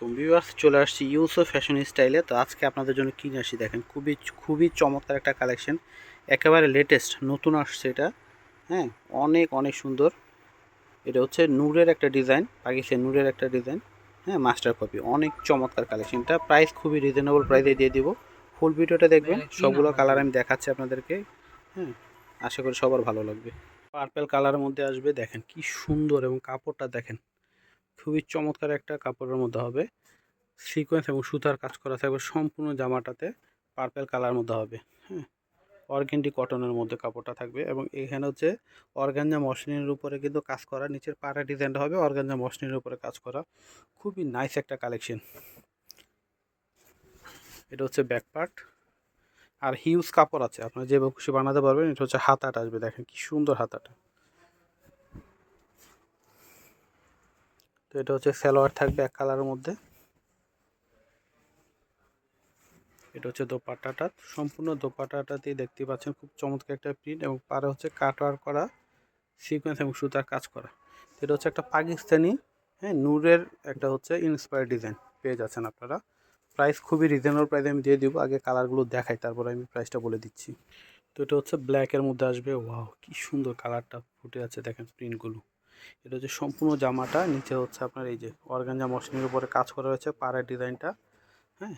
আলাইকুম ভিউয়ার্স চলে আসছি ইউসো ফ্যাশন স্টাইলে তো আজকে আপনাদের জন্য কিনে আসি দেখেন খুবই খুবই চমৎকার একটা কালেকশন একেবারে লেটেস্ট নতুন আসছে এটা। হ্যাঁ অনেক অনেক সুন্দর। এটা হচ্ছে নূরের একটা ডিজাইন পাকিস্তান নূরের একটা ডিজাইন হ্যাঁ মাস্টার কপি অনেক চমৎকার কালেকশনটা প্রাইস খুবই রিজনেবল প্রাইসে দিয়ে দিব। ফুল ভিডিওটা দেখবেন সবগুলো কালার আমি দেখাচ্ছি আপনাদেরকে। হ্যাঁ আশা করি সবার ভালো লাগবে। পার্পেল কালারের মধ্যে আসবে দেখেন কি সুন্দর এবং কাপড়টা দেখেন। খুবই চমৎকার একটা কাপড়ের মধ্যে হবে। সিকোয়েন্স এবং সুতার কাজ করা থাকবে সম্পূর্ণ জামাটাতে পার্পেল কালার মধ্যে হবে হ্যাঁ। অর্গেন্ডি কটনের মধ্যে কাপড়টা থাকবে এবং এখানে হচ্ছে অর্গানজা মশলিনের উপরে কিন্তু কাজ করা, নিচের পাড়া ডিজাইনটা হবে অর্গানজা মশলিনের উপরে কাজ করা। খুবই নাইস একটা কালেকশন এটা হচ্ছে ব্যাক পার্ট আর হিউজ কাপড় আছে, আপনার যেভাবে খুশি বানাতে পারবেন, এটা হচ্ছে হাতাটা আসবে, দেখেন কি সুন্দর হাতাটা। তো এটা হচ্ছে সালোয়ার থাকবে এক কালারের মধ্যে। এটা হচ্ছে দোপাট্টাটা। সম্পূর্ণ দোপাট্টাটাতেই দেখতে পাচ্ছেন খুব চমৎকার একটা প্রিন্ট এবং পারে হচ্ছে কাটওয়ার করা সিকোয়েন্স এবং সুতার কাজ করা। এটা হচ্ছে একটা পাকিস্তানি হ্যাঁ নূরের একটা হচ্ছে ইন্সপায়ার ডিজাইন পেয়ে যাচ্ছেন আপনারা। প্রাইস খুবই রিজনেবল প্রাইসে আমি দিয়ে দিব, আগে কালারগুলো দেখাই, তারপরে আমি প্রাইসটা বলে দিচ্ছি। তো এটা হচ্ছে ব্ল্যাকের মধ্যে আসবে ওয়াও কি সুন্দর কালারটা ফুটে আছে, দেখেন প্রিন্টগুলো এটা হচ্ছে সম্পূর্ণ জামাটা, নিচে হচ্ছে আপনার এই যে অর্গানজা মশলিনের উপরে কাজ করা হয়েছে পাড়ের ডিজাইনটা হ্যাঁ?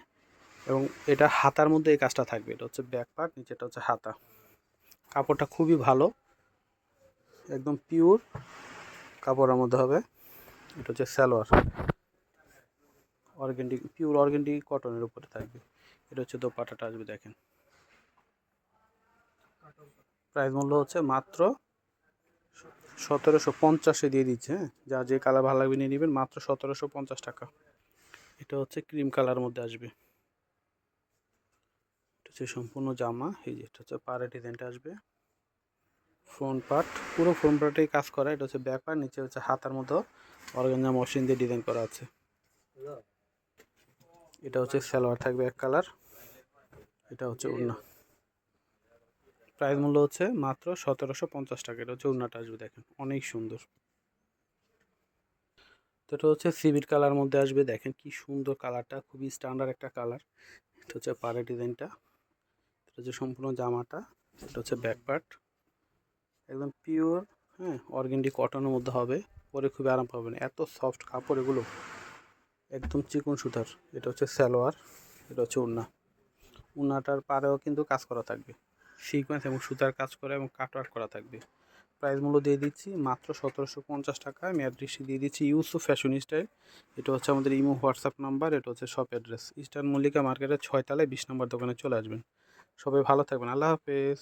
এবং এটা হাতার মধ্যে এই কাজটা থাকবে, এটা হচ্ছে ব্যাক পার্ট নিচেটা হচ্ছে হাতা। কাপড়টা খুবই ভালো, একদম পিওর কাপড়ের মধ্যে হবে, এটা হচ্ছে সালোয়ার। অর্গেন্ডি পিওর অর্গেন্ডি কটনের উপরে থাকবে, এটা হচ্ছে দোপাটাটা আসবে দেখেন। প্রাইস মূল্য হচ্ছে মাত্র সতেরোশো পঞ্চাশে দিয়ে দিচ্ছে হ্যাঁ? যা যে কালার ভালো লাগবে নিয়ে নেবেন, মাত্র সতেরোশো পঞ্চাশ টাকা। এটা হচ্ছে ক্রিম কালার মধ্যে আসবে। এটা হচ্ছে সম্পূর্ণ জামা, এই যে এটা হচ্ছে পাড়ে ডিজাইনটা আসবে। ফ্রন্ট পার্ট, পুরো ফ্রন্ট পার্টেই কাজ করা, এটা হচ্ছে ব্যাক পার্ট নিচে হচ্ছে হাতার মতো অর্গানজা মশিন দিয়ে ডিজাইন করা আছে। এটা হচ্ছে সালোয়ার থাকবে এক কালার, এটা হচ্ছে উন্না প্রাইস মূল্য হচ্ছে মাত্র সতেরোশো পঞ্চাশ টাকা। এটা হচ্ছে উন্নাটা আসবে দেখেন, অনেক সুন্দর। তো এটা হচ্ছে সিভিট কালার মধ্যে আসবে, দেখেন কি সুন্দর কালারটা, খুবই স্ট্যান্ডার্ড একটা কালার। এটা হচ্ছে পাড়ে ডিজাইনটা, এটা হচ্ছে সম্পূর্ণ জামাটা, এটা হচ্ছে ব্যাক পার্ট একদম পিওর হ্যাঁ অর্গেন্ডি কটনের মধ্যে হবে, পরে খুবই আরাম পাবেন। এত সফট কাপড় এগুলো, একদম চিকন সুতার। এটা হচ্ছে সালোয়ার, এটা হচ্ছে উন্না। উন্নাটার পাড়েও কিন্তু কাজ করা থাকবে। সিকোয়েন্স এবং সুতার কাজ করা এবং কাট কাটওয়ার্ক করা থাকবে। প্রাইস মূল্য দিয়ে দিচ্ছি মাত্র সতেরোশো পঞ্চাশ টাকা। আমি অ্যাড্রেসটি দিয়ে দিচ্ছি ইউসু ফ্যাশন স্টাইল এটা হচ্ছে আমাদের ইমো হোয়াটসঅ্যাপ নাম্বার এটা হচ্ছে শপ অ্যাড্রেস ইস্টার্ন মল্লিকা মার্কেটের ছয়তলায় বিশ নম্বর দোকানে চলে আসবেন। সবাই ভালো থাকবেন। আল্লাহ হাফেজ।